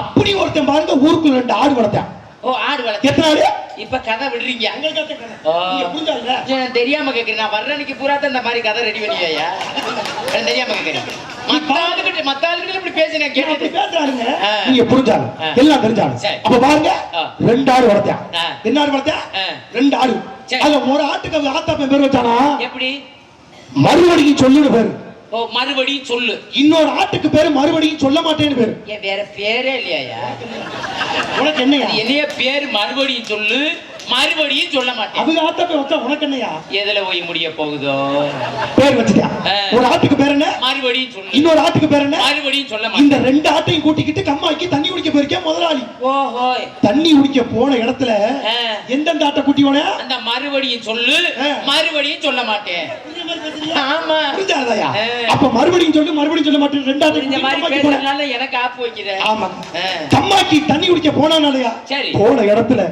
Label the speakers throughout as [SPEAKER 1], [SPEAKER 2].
[SPEAKER 1] அப்படி ஒருத்தன் பாருங்க ஊருக்குள்ள ரெண்டு ஆடு வளர்த்தான்.
[SPEAKER 2] ஓ ஆடு வளர்த்து.
[SPEAKER 1] எத்தனை ஆடு?
[SPEAKER 2] இப்ப கதை விடுறீங்க? நான் தெரியாம கேக்குறேன். நான் வர்ற அன்னைக்கு பூரா தான் இந்த மாதிரி கதை ரெடி பண்ணியா தெரியாம கேக்குறேன்.
[SPEAKER 1] எல்லாம் தெரிஞ்சாலும். அப்ப பாருங்க. ரெண்டு ஆடு வளர்த்தான். என்ன ஆடு வளர்த்தான். ரெண்டு ஆடு. அதுல ஒரு ஆட்டுக்கு ஆத்தாப்பன் பேர் வச்சானா?
[SPEAKER 2] எப்படி?
[SPEAKER 1] மறுபடியும் சொல்லுன்னு பேரு.
[SPEAKER 2] மறுபடியும் சொல்லு.
[SPEAKER 1] இன்னொரு ஆட்டுக்கு பேரு மறுபடியும் சொல்ல மாட்டேன்னு பேரு.
[SPEAKER 2] ஏன் வேற பேரே இல்லையா
[SPEAKER 1] உனக்கு என்னையா?
[SPEAKER 2] அது என்னைய பேரு மறுபடியும் சொல்லு. மறுபடியும் சொல்ல மாட்டேன்.
[SPEAKER 1] ஆத்தாப்பன் வச்சா உனக்கு என்னையா?
[SPEAKER 2] எதுல போய் முடிய போகுதோ?
[SPEAKER 1] பேர். ஒரு ஆட்டுக்கு பேர் என்ன?
[SPEAKER 2] மறுபடியும் சொல்லு.
[SPEAKER 1] இன்னொரு ஆட்டுக்கு பேர் என்ன?
[SPEAKER 2] மறுபடியும் சொல்ல
[SPEAKER 1] இந்த ரெண்டு ஆட்டையும் கூட்டிக்கிட்டு கம்மாக்கி தண்ணி குடிக்க போயிருக்கேன் முதலாளி?
[SPEAKER 2] ஓஹோ
[SPEAKER 1] தண்ணி குடிக்க போன இடத்துல. எந்தெந்த ஆட்டை கூட்டி போன?
[SPEAKER 2] அந்த மறுபடியும் சொல்லு. மறுபடியும் சொல்ல மாட்டேன். ஆமா.
[SPEAKER 1] புரிஞ்சாதயா. அப்ப மறுபடியும் சொல்லு மறுபடியும் சொல்ல மாட்டேன். ரெண்டு ஆட்டை
[SPEAKER 2] இந்த மாதிரி பேசுறதுனால எனக்கு ஆப்பு வைக்கிற.
[SPEAKER 1] ஆமா. கம்மாக்கி தண்ணி குடிக்க போனானாலயா?
[SPEAKER 2] சரி.
[SPEAKER 1] போன இடத்துல.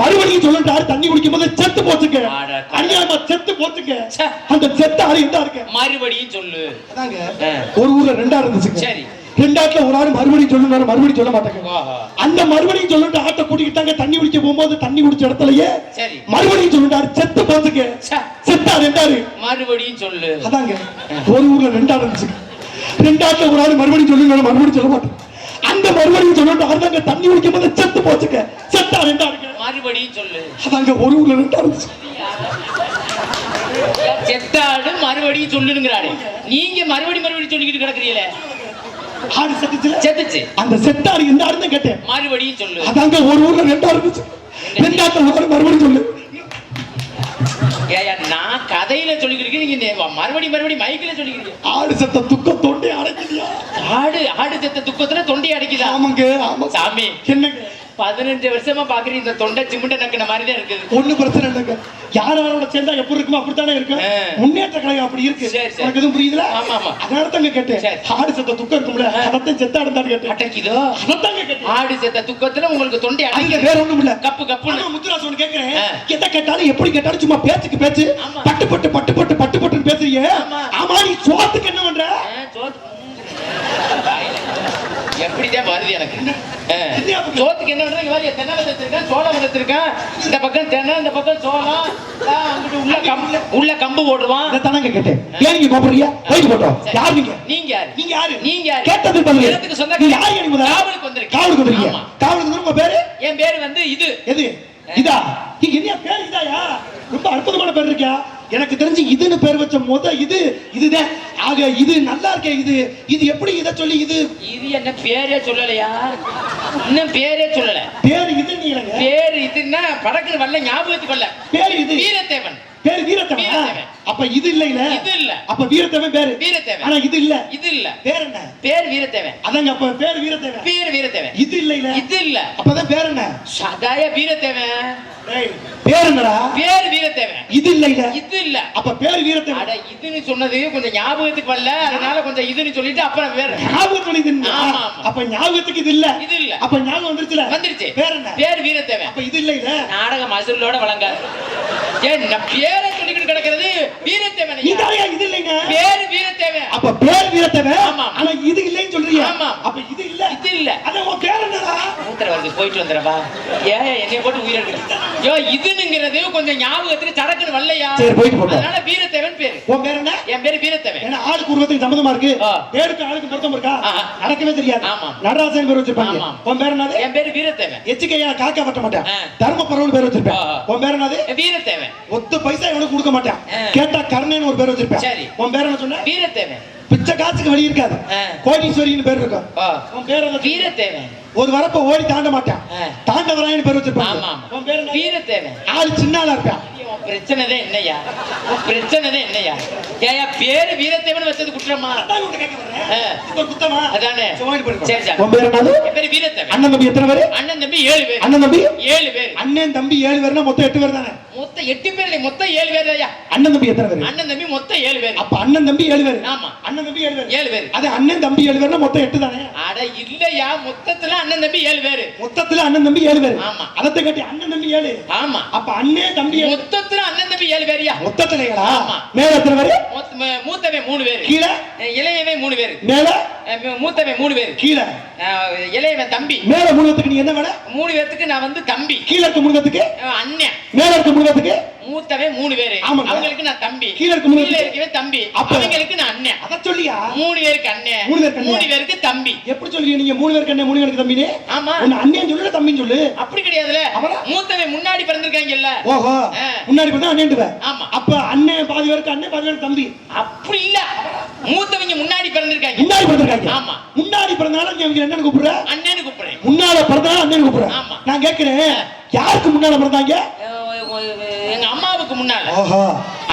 [SPEAKER 1] மறுபடியும் சொல்லிட்டாரு தண்ணி குடிக்கும் போது செத்து போச்சுக்க
[SPEAKER 2] அட,
[SPEAKER 1] அநியாயமா செத்து போச்சுக்க
[SPEAKER 2] ச்சே.
[SPEAKER 1] அந்த செத்த எந்த இருக்க
[SPEAKER 2] மறுபடியும் சொல்லு.
[SPEAKER 1] அதாங்க. ஒரு ஊர்ல ரெண்டா இருந்துச்சுங்க.
[SPEAKER 2] சரி.
[SPEAKER 1] ரெண்டாட்டுல ஒரு ஆள் மறுபடியும் சொல்லுனாரு மறுபடியும் சொல்ல மாட்டாங்க. அந்த மறுபடியும் சொல்லிட்டு ஆட்டை கூட்டிக்கிட்டாங்க தண்ணி குடிக்க போகும்போது தண்ணி குடிச்ச இடத்துலயே மறுபடியும் சொல்லிட்டாரு செத்து போச்சுக்க
[SPEAKER 2] ச்சே.
[SPEAKER 1] செத்தா ரெண்டாரு
[SPEAKER 2] மறுபடியும் சொல்லு.
[SPEAKER 1] அதாங்க. ஒரு ஊர்ல ரெண்டா இருந்துச்சு ரெண்டாட்டுல ஒரு ஆள் மறுபடியும் சொல்லுங்க மறுபடியும் சொல்ல மாட்டேன் அந்த மறுபடியும் சொல்லிட்டு தண்ணி குடிக்கும் போது செத்து போச்சுக்க செத்தா
[SPEAKER 2] மறுபடியும் சொல்லு.
[SPEAKER 1] அதாங்க ஒரு ஊர்ல ரெண்டா இருந்துச்சு
[SPEAKER 2] செத்தாடு மறுபடியும் சொல்லுங்கிறாரு நீங்க மறுபடியும் மறுபடியும் சொல்லிக்கிட்டு கிடக்குறீங்களே.
[SPEAKER 1] ஆடு செத்துச்சுல?
[SPEAKER 2] செத்துச்சு.
[SPEAKER 1] அந்த செத்தாடு எந்த ஆடுன்னு கேட்டேன்.
[SPEAKER 2] மறுபடியும் சொல்லு.
[SPEAKER 1] அதாங்க ஒரு ஊர்ல ரெண்டா இருந்துச்சு. ஒரு ஆள் மறுபடியும் சொல்லு.
[SPEAKER 2] நான் கதையில சொல்லிக்கிட்டு நீங்க மறுபடியும் மறுபடியும் மைக்கில சொல்லிக்கிறீங்க
[SPEAKER 1] ஆடு செத்த துக்கம் தொண்டை அடைக்குதியா?
[SPEAKER 2] ஆடு ஆடு செத்த துக்கத்துல தொண்டி அடைக்குதா?
[SPEAKER 1] ஆமாங்க ஆமா.
[SPEAKER 2] சாமி.
[SPEAKER 1] என்னங்க?
[SPEAKER 2] பதினஞ்சு வருஷமா பாக்குறீங்க இந்த தொண்டை சிமுண்டை நக்கின மாதிரி தான் இருக்குது.
[SPEAKER 1] ஒண்ணு பிரச்சனை இல்லைங்க. யார் யாரோட சேர்ந்தா எப்படி இருக்குமோ அப்படித்தானே இருக்கு. முன்னேற்ற கழகம் அப்படி இருக்கு. உனக்கு எதுவும் புரியுதுல?
[SPEAKER 2] ஆமா, ஆமா.
[SPEAKER 1] அதனால தாங்க கேட்டேன். ஆடு செத்த துக்கம் இருக்கும்ல. அதத்தான் செத்த ஆடுதான் கேட்டேன்.
[SPEAKER 2] அடைக்குதோ?
[SPEAKER 1] அதத்தாங்க கேட்டேன்.
[SPEAKER 2] ஆடு செத்த துக்கத்துல உங்களுக்கு தொண்டை அடைக்குது
[SPEAKER 1] வேற ஒண்ணும் இல்ல.
[SPEAKER 2] கப்பு
[SPEAKER 1] முத்துராசு ஒண்ணு கேக்குறேன்.
[SPEAKER 2] ஆ.
[SPEAKER 1] எதை கேட்டாலும் எப்படி கேட்டாலும் சும்மா பேச்சுக்கு பேச்சு. பட்டு பட்டு பட்டு பட்டு பட்டு பட்டுன்னு பேசுறீங்க.
[SPEAKER 2] ஆமா.
[SPEAKER 1] நீ சோத்துக்கு என்ன பண்ற?
[SPEAKER 2] சோத்து- எப்படிதான் வருது எனக்கு? சோத்துக்கு என்ன பண்றது? இங்க பாரு, தென்னை வச்சிருக்கேன் சோளம் வச்சிருக்கேன் இந்த பக்கம் தென்னை இந்த பக்கம் சோளம். அங்கிட்டு உள்ள கம்பு உள்ள கம்பு போடுவான்
[SPEAKER 1] இதைத்தானங்க கேட்டேன். ஏன் நீங்க கோபுறீங்க போயிட்டு போட்டோம். யார் நீங்க?
[SPEAKER 2] நீங்க யாரு?
[SPEAKER 1] நீங்க யாரு?
[SPEAKER 2] நீங்க யாரு?
[SPEAKER 1] கேட்டது பதில்
[SPEAKER 2] இடத்துக்கு சொந்த
[SPEAKER 1] யாரு எனக்கு?
[SPEAKER 2] காவலுக்கு வந்திருக்கேன்.
[SPEAKER 1] காவலுக்கு வந்திருக்கீங்க. காவலுக்கு வந்து உங்க பேரு?
[SPEAKER 2] என் பேரு வந்து இது.
[SPEAKER 1] எது? இதா? நீங்க என்ன பேர் இதாயா? ரொம்ப அற்புதமான பேர் இருக்கா எனக்கு தெரிஞ்சு இதுன்னு பேர் வச்ச முத இது இதுதான் ஆக இது நல்லா இருக்கே இது இது எப்படி இத சொல்லி இது?
[SPEAKER 2] இது என்ன பேரே சொல்லலையா? இன்னும் பேரே சொல்லல.
[SPEAKER 1] பேர் இது நீங்க
[SPEAKER 2] பேரு இதுன்னா படக்குன்னு வரல ஞாபகத்துக்கு வரல.
[SPEAKER 1] பேர் இது.
[SPEAKER 2] வீரத்தேவன்.
[SPEAKER 1] பேர் வீரத்தேவன். அப்ப இது இல்ல இல்ல
[SPEAKER 2] இது இல்ல.
[SPEAKER 1] அப்ப வீரத்தேவன் பேரு.
[SPEAKER 2] வீரத்தேவன்.
[SPEAKER 1] ஆனா இது இல்ல.
[SPEAKER 2] இது இல்ல.
[SPEAKER 1] பேர் என்ன?
[SPEAKER 2] பேர் வீரத்தேவன்.
[SPEAKER 1] அதாங்க அப்ப பேர் வீரத்தேவன்.
[SPEAKER 2] பேர் வீரத்தேவன்.
[SPEAKER 1] இது இல்ல இல்ல
[SPEAKER 2] இது இல்ல.
[SPEAKER 1] அப்பதான் பேர் என்ன?
[SPEAKER 2] சதாய வீரத்தேவன்.
[SPEAKER 1] டேய், பேர்
[SPEAKER 2] வீரத்தேவன்.
[SPEAKER 1] இது இல்ல இல்ல
[SPEAKER 2] இது இல்ல.
[SPEAKER 1] அப்ப பேர் வீரத்தேவன்.
[SPEAKER 2] அட இதுன்னு சொன்னது கொஞ்சம் ஞாபகத்துக்கு வரல. அதனால கொஞ்சம் இதுன்னு சொல்லிட்டு அப்புறம் வேற.
[SPEAKER 1] ஞாபகத்துல இது. அப்ப ஞாபகத்துக்கு இது இல்ல.
[SPEAKER 2] இது இல்ல.
[SPEAKER 1] அப்ப ஞாபகம் வந்துருச்சுல.
[SPEAKER 2] வந்துருச்சு.
[SPEAKER 1] பேர் என்ன?
[SPEAKER 2] பேர் வீரத்தேவன்.
[SPEAKER 1] அப்ப இது இல்ல இல்ல
[SPEAKER 2] நாடக மசூலோட வழங்காது ஏன் பேரை சொல்லிக்கிட்டு கிடக்கிறது வீரத்தேவன்
[SPEAKER 1] இது இல்லைங்க.
[SPEAKER 2] பேர் வீரத்தேவன்.
[SPEAKER 1] அப்ப பேர் வீரத்தேவன்.
[SPEAKER 2] ஆமா.
[SPEAKER 1] ஆனா இது இல்லைன்னு சொல்றீங்க
[SPEAKER 2] ஆமா.
[SPEAKER 1] அப்ப இது இல்ல.
[SPEAKER 2] இது இல்ல.
[SPEAKER 1] அத உன் பேர்
[SPEAKER 2] மூத்திர வருது போயிட்டு வந்துடுறப்பா ஏன் என்னைய போட்டு உயிர் எடுக்க யோ இதுனுங்கிறது கொஞ்சம் ஞாபகத்துக்கு சடக்குன்னு வரலையா?
[SPEAKER 1] சரி, போயிட்டு போட்டோம்.
[SPEAKER 2] அதனால வீரத்தேவன் பேரு.
[SPEAKER 1] உன் பேர் என்ன?
[SPEAKER 2] என் பேரு வீரத்தேவன்.
[SPEAKER 1] ஏன்னா ஆளுக்கு உருவத்துக்கு சம்மந்தமா இருக்கு. பேருக்கு ஆளுக்கு பொருத்தம் இருக்கா. நடக்கவே தெரியாது.
[SPEAKER 2] ஆமா.
[SPEAKER 1] நடராசன் பேர் வச்சிருப்பாங்க. உன் பேர் என்னது?
[SPEAKER 2] என் பேரு வீரத்தேவன்.
[SPEAKER 1] எச்சுக்கையா காக்கா வட்ட மாட்டேன்.
[SPEAKER 2] ஆ.
[SPEAKER 1] தர்மபுரம்னு பேர் வச்சிருப்பேன். உன் பேர் என்னது?
[SPEAKER 2] என் வீரத்தேவன்.
[SPEAKER 1] ஒத்த பைசா எவனுக்கு கொடுக்க மாட்டேன். கேட்டா கருணைன்னு ஒரு பேர் வச்சிருப்பேன்.
[SPEAKER 2] சரி.
[SPEAKER 1] உன் பேர் என்ன சொன்ன?
[SPEAKER 2] வீரத்தேவன்.
[SPEAKER 1] பிச்சை காசுக்கு வழி இருக்காது. கோடீஸ்வரின்னு பேர் இருக்கும். உன் பேர்
[SPEAKER 2] வீரத்தேவன்.
[SPEAKER 1] ஒரு வரப்ப ஓடி தாண்ட மாட்டேன்.
[SPEAKER 2] ஆ.
[SPEAKER 1] தாண்டவராயன்னு பேர் வச்சிருப்பாங்க.
[SPEAKER 2] ஆமா
[SPEAKER 1] உன் பேர்
[SPEAKER 2] வீரத்தேவன்.
[SPEAKER 1] ஆள் சின்ன ஆளா இருப்பேன்.
[SPEAKER 2] உன் பிரச்சனைதே என்னையா உன் பிரச்சனைதே என்னையா ஏயா பேரு வீரத்தேவன் வச்சது குற்றமா
[SPEAKER 1] அதான் குத்தமா? பேர்
[SPEAKER 2] வீரத்தேவன்
[SPEAKER 1] அண்ணன் தம்பி எத்தனை பேரு
[SPEAKER 2] அண்ணன் தம்பி ஏழு பேர்
[SPEAKER 1] அண்ணன் தம்பி
[SPEAKER 2] ஏழு பேர்
[SPEAKER 1] அண்ணன் தம்பி ஏழு பேர்னா மொத்தம் எட்டு பேர் தானே
[SPEAKER 2] மொத்தம் எட்டு பேர் இல்லை மொத்தம் ஏழு பேர் ஐயா
[SPEAKER 1] அண்ணன் தம்பி எத்தனை பேரு
[SPEAKER 2] அண்ணன் தம்பி மொத்தம் ஏழு பேர்
[SPEAKER 1] அப்ப அண்ணன் தம்பி ஏழு பேரு
[SPEAKER 2] ஆமா
[SPEAKER 1] அண்ணன் தம்பி ஏழு பேரு
[SPEAKER 2] ஏழு பேர்
[SPEAKER 1] அது அண்ணன் தம்பி ஏழு பேர்னா மொத்தம் எட்டு தானே
[SPEAKER 2] அட இல்லையா மொத்தத்துல அண்ணன் தம்பி ஏழு பேரு
[SPEAKER 1] மொத்தத்துல அண்ணன் தம்பி ஏழு பேரு
[SPEAKER 2] ஆமா.
[SPEAKER 1] அதத்தை கட்டி அண்ணன் தம்பி ஏழு
[SPEAKER 2] ஆமா
[SPEAKER 1] அப்ப அண்ணன் தம்பி ஏழு
[SPEAKER 2] மொத்தத்துல அண்ணன் தம்பி ஏழு பேரியா
[SPEAKER 1] மொத்தத்துலங்களா
[SPEAKER 2] ஆமா.
[SPEAKER 1] மேல எத்தனை பேரு?
[SPEAKER 2] மூத்தவன் மூணு பேரு.
[SPEAKER 1] கீழே?
[SPEAKER 2] இளையவன் மூணு பேரு.
[SPEAKER 1] மேல?
[SPEAKER 2] மூத்தவன் மூணு பேர்.
[SPEAKER 1] கீழே?
[SPEAKER 2] இளையவன் தம்பி.
[SPEAKER 1] மேல முழுவத்துக்கு நீ என்ன வேலை
[SPEAKER 2] மூணு பேர்த்துக்கு நான் வந்து தம்பி.
[SPEAKER 1] கீழே இருக்க
[SPEAKER 2] அஹ் அண்ணன்.
[SPEAKER 1] மேல இருக்க முழுவத்துக்கு
[SPEAKER 2] மூத்தவன் மூணு பேரு. அவங்களுக்கு நான் தம்பி.
[SPEAKER 1] கீழ இருக்க மூணு
[SPEAKER 2] கீழ
[SPEAKER 1] பேருக்கு?
[SPEAKER 2] இருக்கவன் தம்பி. அவங்களுக்கு நான் அண்ணன்.
[SPEAKER 1] அத சொல்லியா?
[SPEAKER 2] மூணு பேருக்கு அண்ணன்.
[SPEAKER 1] மூணு பேருக்கு அண்ணன்.
[SPEAKER 2] மூணு பேருக்கு தம்பி.
[SPEAKER 1] எப்படி சொல்றீங்க நீங்க மூணு பேருக்கு என்ன மூணு பேருக்கு தம்பினே
[SPEAKER 2] ஆமா.
[SPEAKER 1] உன்னை அண்ணன் சொல்லு இல்ல தம்பின்னு சொல்லு?
[SPEAKER 2] அப்படி கிடையாதுல? மூத்தவன் முன்னாடி பிறந்திருக்காங்கல்ல.
[SPEAKER 1] ஓஹோ.
[SPEAKER 2] ஆ.
[SPEAKER 1] முன்னாடி பார்த்தா அண்ணன்
[SPEAKER 2] ஆமா.
[SPEAKER 1] அப்ப அண்ணன் பாதி பேருக்கு அண்ணன் பாதி பேருக்கு தம்பி.
[SPEAKER 2] அப்படி இல்ல. மூத்தவங்க முன்னாடி பிறந்திருக்காங்க.
[SPEAKER 1] முன்னாடி பிறந்திருக்காங்க.
[SPEAKER 2] ஆமா.
[SPEAKER 1] முன்னாடி பிறந்தனால நீ அவங்க என்னன்னு கூப்பிடுற?
[SPEAKER 2] அண்ணன்னு கூப்பிடுறேன்.
[SPEAKER 1] முன்னால பிறந்தனால அண்ணன் கூப்பிடுற?
[SPEAKER 2] ஆமா.
[SPEAKER 1] நான் கேட்கிறேன் யாருக்கு முன்னால பிறந்தாங்க?
[SPEAKER 2] முன்னால.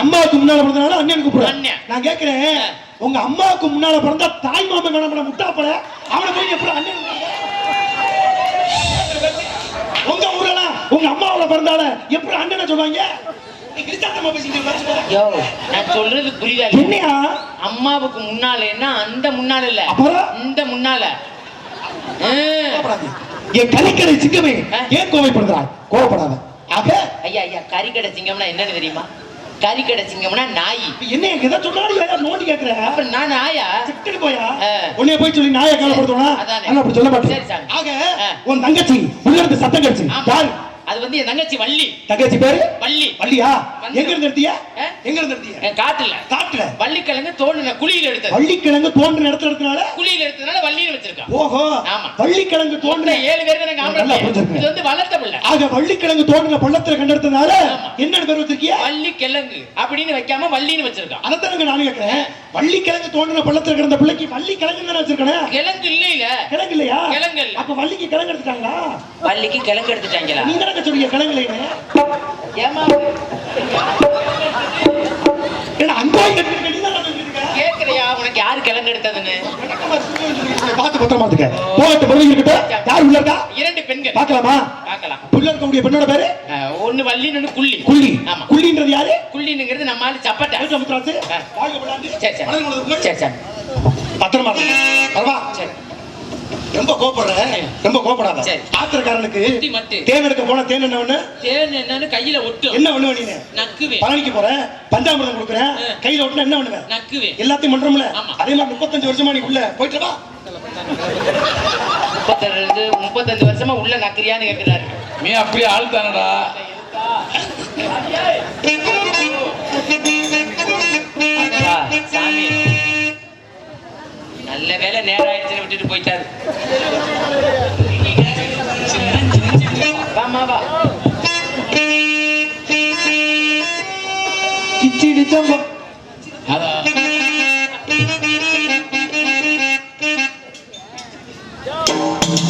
[SPEAKER 1] அம்மாவுக்கு முன்னால பிறந்தனால அண்ணன். நான் கேட்கிறேன் உங்க அம்மாவுக்கு முன்னால பிறந்தா தாய் மாமன் வேணாம் முட்டாப்பல. அவனை போய் எப்படி அண்ணன் உங்க ஊரெல்லாம் உங்க அம்மாவோட பிறந்தால எப்படி அண்ணனை சொல்லுவாங்க
[SPEAKER 2] சொல்றது புரியுதா?
[SPEAKER 1] என்னையா?
[SPEAKER 2] அம்மாவுக்கு முன்னாலேன்னா அந்த முன்னால இல்ல? இந்த முன்னால.
[SPEAKER 1] என் கலிக்கடை சிங்கமே? ஏன் கோவைப்படுகிறாய் கோவப்படாத. ஆக?
[SPEAKER 2] ஐயா ஐயா கறிக்கடை சிங்கம்னா என்னன்னு தெரியுமா? கறிக்கடை சிங்கம்னா நாய்.
[SPEAKER 1] என்ன எதை சொன்னாலும் நோண்டி கேட்கிற
[SPEAKER 2] அப்ப நான் நாயா?
[SPEAKER 1] சிட்டுக்கு போயா. உன்னைய போய் சொல்லி நாயை காலப்படுத்தணும்
[SPEAKER 2] அதானே.
[SPEAKER 1] அப்படி சொல்ல மாட்டேன். ஆக. உன் தங்கச்சி உள்ள இருந்து சத்தம் கடிச்சு
[SPEAKER 2] அது வந்து என் தங்கச்சி வள்ளி.
[SPEAKER 1] தங்கச்சி பேரு?
[SPEAKER 2] வள்ளி.
[SPEAKER 1] வள்ளியா? எங்க இருந்து எடுத்தியா? எங்க இருந்து எடுத்தியா?
[SPEAKER 2] என் காட்டுல.
[SPEAKER 1] காட்டுல?
[SPEAKER 2] வள்ளிக்கிழங்கு தோணுன குழியில எடுத்தது.
[SPEAKER 1] வள்ளிக்கிழங்கு தோன்ற இடத்துல எடுத்தனால?
[SPEAKER 2] குழியில எடுத்ததுனால வள்ளின்னு வச்சிருக்கான்.
[SPEAKER 1] ஓஹோ.
[SPEAKER 2] ஆமா.
[SPEAKER 1] வள்ளிக்கிழங்கு தோன்ற
[SPEAKER 2] ஏழு பேருக்கு எனக்கு ஆம்பளை. இது வந்து வளர்த்த பிள்ளை.
[SPEAKER 1] ஆக வள்ளிக்கிழங்கு தோன்ற பள்ளத்துல கண்டெடுத்தனால. என்னன்னு பேர் வச்சிருக்கியா?
[SPEAKER 2] வள்ளி கிழங்கு அப்படின்னு வைக்காம வள்ளின்னு வச்சிருக்கான்.
[SPEAKER 1] அதைத்தானுங்க நானும் கேட்கிறேன். வள்ளிக்கிழங்கு தோன்ற பள்ளத்துல கிடந்த பிள்ளைக்கு வள்ளி கிழங்கு தானே வச்சிருக்கேன்
[SPEAKER 2] கிழங்கு இல்லையில.
[SPEAKER 1] கிழங்கு இல்லையா?
[SPEAKER 2] கிழங்கு.
[SPEAKER 1] அப்ப வள்ளிக்கு கிழங்கு எடுத்துட்டாங்களா?
[SPEAKER 2] வள்ளிக்கு கிழங்கு எடுத்துட்டாங்களா?
[SPEAKER 1] நீ தானே சொல்றீங்க கிழங்கு இல்லைன்னு.
[SPEAKER 2] ஏமா
[SPEAKER 1] இருக்க? பார்த்து பத்திரமா இருந்துக்க. போகட்டு பிறகு இருக்கட்டும் யார் உள்ள இருக்கா?
[SPEAKER 2] இரண்டு பெண்கள்.
[SPEAKER 1] பார்க்கலாமா?
[SPEAKER 2] பார்க்கலாம்.
[SPEAKER 1] உள்ள இருக்கக்கூடிய பெண்ணோட பேரு?
[SPEAKER 2] குள்ளி.
[SPEAKER 1] குள்ளி.
[SPEAKER 2] ஆமா.
[SPEAKER 1] குள்ளின்றது யாரு?
[SPEAKER 2] குள்ளினுங்கிறது நம்ம ஆளு சப்பட்டை. சரி சரி.
[SPEAKER 1] பத்திரமா இருக்கு
[SPEAKER 2] சரி.
[SPEAKER 1] ரொம்ப கோபப்படுற? ரொம்ப கோபப்படாத.
[SPEAKER 2] சரி.
[SPEAKER 1] ஆத்திரக்காரனுக்கு. தேன் எடுக்க போன தேன் என்ன ஒண்ணு?
[SPEAKER 2] தேன் என்னன்னு கையில ஒட்டும்
[SPEAKER 1] என்ன பண்ணுவ நீ?
[SPEAKER 2] நக்குவேன்.
[SPEAKER 1] பழனிக்கு போறேன் பஞ்சாமிரதம் கொடுக்குறேன். கையில ஒட்டுனா என்ன பண்ணுவேன்
[SPEAKER 2] நக்குவேன்.
[SPEAKER 1] எல்லாத்தையும் பண்றோம்ல
[SPEAKER 2] ஆமா.
[SPEAKER 1] அதே மாதிரி முப்பத்தஞ்சு வருஷமா நீ உள்ள. போயிட்டு வா.
[SPEAKER 2] முப்பத்தி முப்பத்தஞ்சு வருஷமா உள்ள நக்கிறியான்னு கேக்குறாரு.
[SPEAKER 3] நீ அப்படியே ஆள் தானடா
[SPEAKER 2] சாமி. நல்ல வேலை நேரம் ஆயிடுச்சுன்னு விட்டுட்டு போயிட்டாரு. வாமா வா.